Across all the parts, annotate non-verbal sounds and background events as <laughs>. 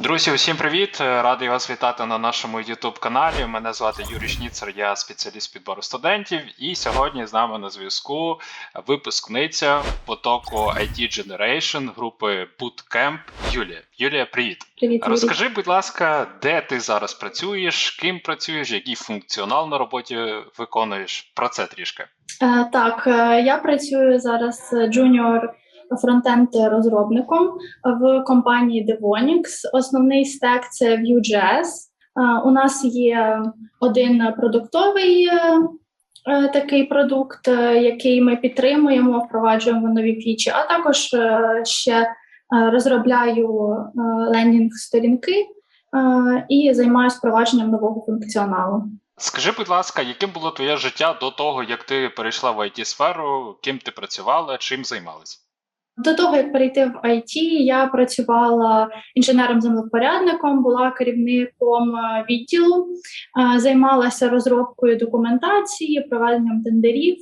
Друзі, усім привіт! Радий вас вітати на нашому youtube каналі. Мене звати Юрій Шніцер, я спеціаліст підбору студентів. І сьогодні з нами на зв'язку випускниця потоку IT Generation групи Bootcamp Юлія. Юлія, привіт! Привіт, Юрій. Розкажи, будь ласка, де ти зараз працюєш, ким працюєш, який функціонал на роботі виконуєш? Про це трішки. Е, Так, е, я працюю зараз джуніор фронтенд розробником в компанії Devonix. Основний стек це Vue.js. Е, У нас є один продуктовий е, е, такий продукт, який ми підтримуємо, впроваджуємо нові фічі, а також ще розробляю лендінг-сторінки і займаюся впровадженням нового функціоналу. Скажи, будь ласка, яким було твоє життя до того, як ти перейшла в it сферу ким ти працювала, чим займалась? До того як перейти в IT, я працювала інженером-землевпорядником, була керівником е, відділу, е, займалася розробкою документації, проведенням тендерів.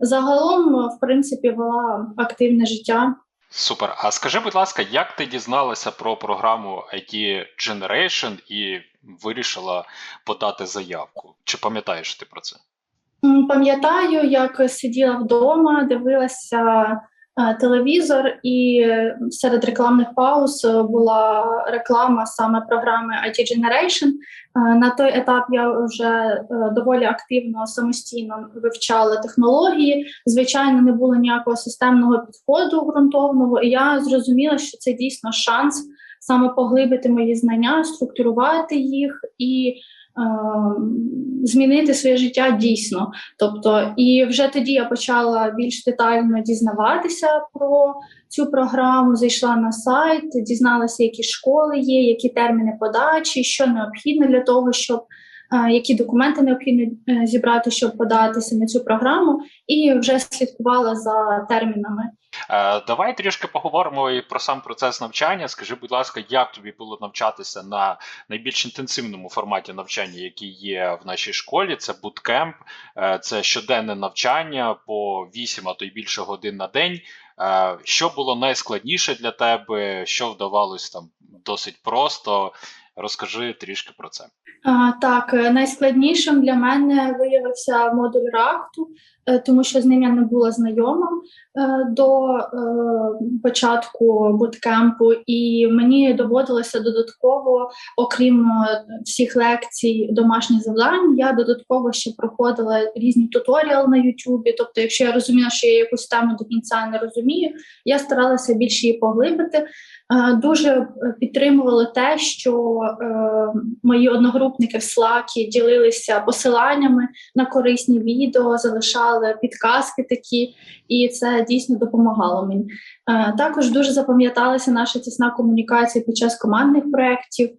Загалом, в принципі, вела активне життя. Супер. А скажи, будь ласка, як ти дізналася про програму IT Generation і вирішила подати заявку? Чи пам'ятаєш ти про це? Пам'ятаю, як сиділа вдома, дивилася е, телевізор, і е, серед рекламних пауз е, була реклама саме програми IT Generation. На той етап я вже е, доволі активно самостійно вивчала технології. Звичайно, не було ніякого системного підходу ґрунтовного, і я зрозуміла, що це дійсно шанс саме поглибити мої знання, структурувати їх і змінити своє життя дійсно. Тобто, і вже тоді я почала більш детально дізнаватися про цю програму. Зайшла на сайт, дізналася, які школи є, які терміни подачі, що необхідно для того, щоб е, які документи необхідно е, зібрати, щоб податися на цю програму, і вже слідкувала за термінами. Е, давай трішки поговоримо і про сам процес навчання. Скажи, будь ласка, як тобі було навчатися на найбільш інтенсивному форматі навчання, який є в нашій школі? Це буткемп, е, це щоденне навчання по 8, а то й більше годин на день. Е, Що було найскладніше для тебе? Що вдавалось там досить просто? Розкажи трішки про це. А, так, е, найскладнішим для мене виявився модуль React, е, тому що з ним я не була знайома до е, початку буткемпу, і мені доводилося додатково, окрім е, всіх лекцій, домашніх завдань, я додатково ще проходила різні туторіали на Ютубі. Тобто, якщо я розуміла, що я якусь тему до кінця не розумію, я старалася більше її поглибити. Е, Дуже е, підтримували те, що е, мої одногрупники в Слакі ділилися посиланнями на корисні відео, залишали підказки такі, і це дійсно допомагало мені. Е, також дуже запам'яталася наша тісна комунікація під час командних проєктів,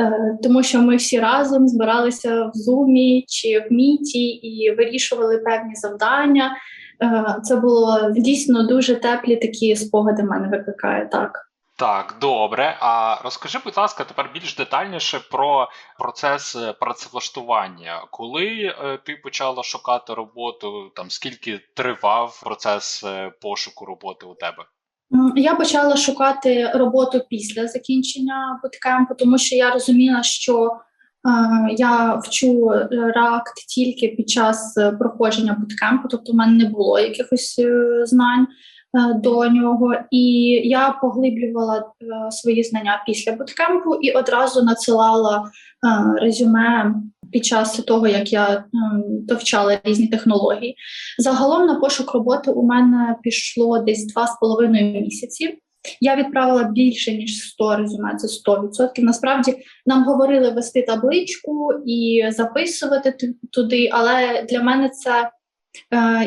е, тому що ми всі разом збиралися в Зумі чи в Міті і вирішували певні завдання. Е, це було дійсно дуже теплі такі спогади. в мене викликає так. Так, добре. А розкажи, будь ласка, тепер більш детальніше про процес е, працевлаштування. Коли е, ти почала шукати роботу, там скільки тривав процес е, пошуку роботи у тебе? Я почала шукати роботу після закінчення буткемпу, тому що я розуміла, що я вчу React тільки під час проходження буткемпу, тобто в мене не було якихось знань до нього, і я поглиблювала е, свої знання після буткемпу і одразу надсилала е, резюме під час того, як я ем, довчала різні технології. Загалом на пошук роботи у мене пішло десь два з половиною місяці. Я відправила більше ніж 100 резюме, це 100%. Насправді нам говорили вести табличку і записувати туди, але для мене це е,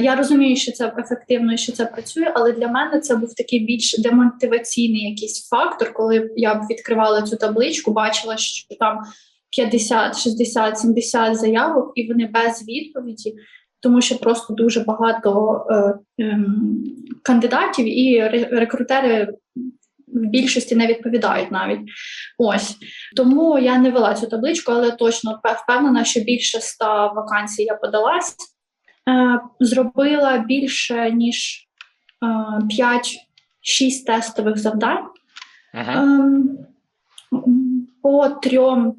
я розумію, що це ефективно що це працює, але для мене це був такий більш демотиваційний якийсь фактор, коли я б відкривала цю табличку, бачила, що там 50, 60, 70 заявок, і вони без відповіді тому що просто дуже багато е, ем, кандидатів, і ре- рекрутери в більшості не відповідають навіть. Ось тому я не вела цю табличку, але точно впевнена, що більше ста вакансій я подалась. Е, зробила більше ніж е, 5-6 тестових завдань. Угу. Ем, по трьом е,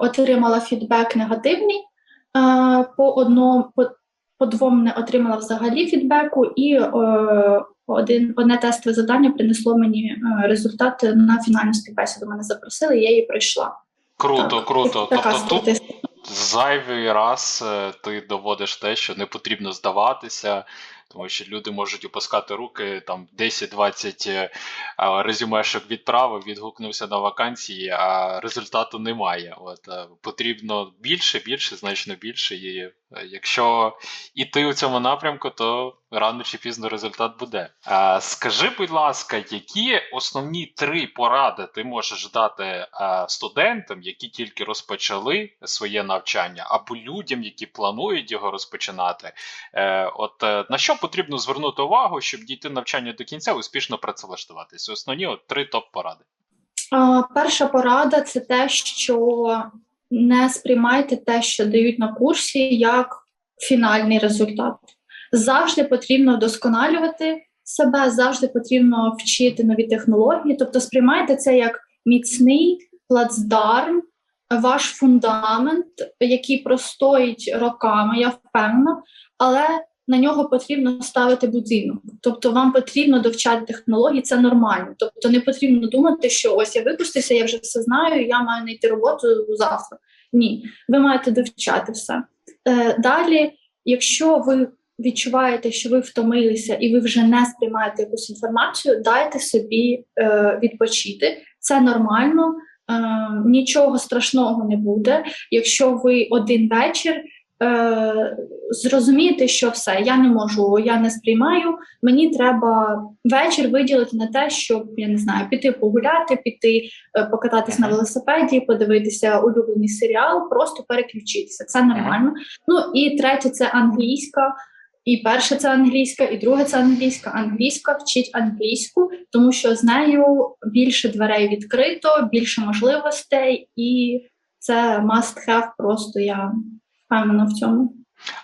отримала фідбек негативний, е, по одному по, по двом не отримала взагалі фідбеку, і е, один одне тестове завдання принесло мені е, результат на фінальну співбесіду. Мене запросили, я її пройшла. Круто, Так, круто. Така Тобто тут. Зайвий раз е, ти доводиш те, що не потрібно здаватися, тому що люди можуть опускати руки, там 10-20 е, резюмешок відправив, відгукнувся на вакансії, а результату немає. От е, потрібно більше, більше, значно більше. І якщо іти у цьому напрямку, то рано чи пізно результат буде. Скажи, будь ласка, які основні три поради ти можеш дати е, студентам, які тільки розпочали своє навчання, або людям, які планують його розпочинати? Е, От е, на що потрібно звернути увагу, щоб дійти навчання до кінця, успішно працевлаштуватися? Основні от три топ-поради. Перша порада це те, що не сприймайте те, що дають на курсі, як фінальний результат. Завжди потрібно вдосконалювати себе, завжди потрібно вчити нові технології. Тобто, сприймайте це як міцний плацдарм, ваш фундамент, який простоїть роками, я впевнена, але на нього потрібно ставити будинок. Тобто вам потрібно довчати технології, це нормально. Тобто не потрібно думати, що ось я випустився, я вже все знаю, я маю знайти роботу завтра. Ні, ви маєте довчати все. Е, далі, якщо ви відчуваєте, що ви втомилися і ви вже не сприймаєте якусь інформацію, дайте собі е, відпочити. Це нормально, е, нічого страшного не буде. Якщо ви один вечір е, зрозумієте, що все, я не можу, я не сприймаю. Мені треба вечір виділити на те, щоб я не знаю, піти погуляти, піти е, покататись на велосипеді, подивитися улюблений серіал, просто переключитися. Це нормально. Ну і третє це англійська. І перше це англійська, і друге це англійська. Англійська вчить англійську, тому що з нею більше дверей відкрито, більше можливостей, і це must have. Просто я впевнена в цьому.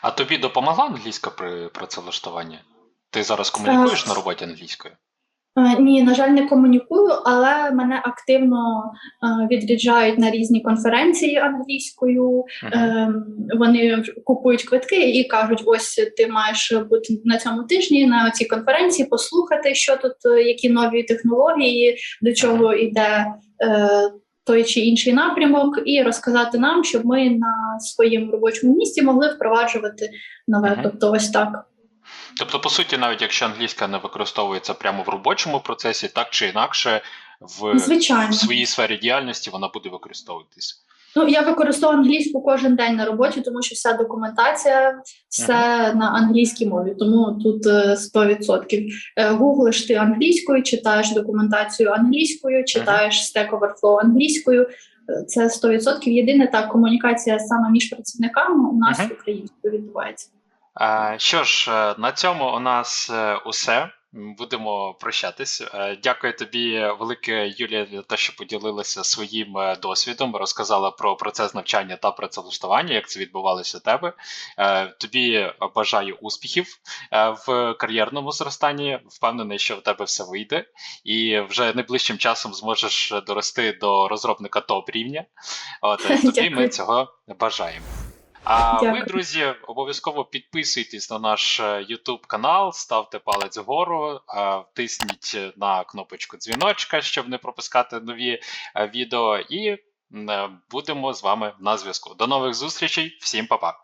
А тобі допомогла англійська при працевлаштуванні? Ти зараз комунікуєш на роботі англійською? Е, Ні, на жаль, не комунікую, але мене активно е, відряджають на різні конференції англійською. Ем, Вони купують квитки і кажуть: ось ти маєш бути на цьому тижні на цій конференції, послухати, що тут, е, які нові технології, до чого йде той чи інший напрямок, і розказати нам, щоб ми на своєму робочому місці могли впроваджувати нове. Мгм. Тобто, ось так. Тобто, по суті, навіть якщо англійська не використовується прямо в робочому процесі, так чи інакше, в, в своїй сфері діяльності вона буде використовуватись. Ну, я використовую англійську кожен день на роботі, тому що вся документація, все на англійській мові, тому тут е, 100%. Е, Гуглиш ти англійською, читаєш документацію англійською, читаєш Stack Overflow англійською. Е, Це 100%. Єдине так, комунікація саме між працівниками у нас Мгм. українською відбувається. Е, Що ж, е, на цьому у нас е, усе. Будемо прощатись. Е, Дякую тобі, велике Юлія, за те, що поділилася своїм е, досвідом, розказала про процес навчання та працевлаштування, як це відбувалося у тебе. Е, Тобі бажаю успіхів в кар'єрному зростанні. Впевнений, що в тебе все вийде, і вже найближчим часом зможеш дорости до розробника топ рівня. От <laughs> тобі ми цього бажаємо. А ви, друзі, обов'язково підписуйтесь на наш е, YouTube канал, ставте палець вгору, втисніть тисніть на кнопочку дзвіночка, щоб не пропускати нові е, відео, і е, будемо з вами на зв'язку. До нових зустрічей, всім па-па!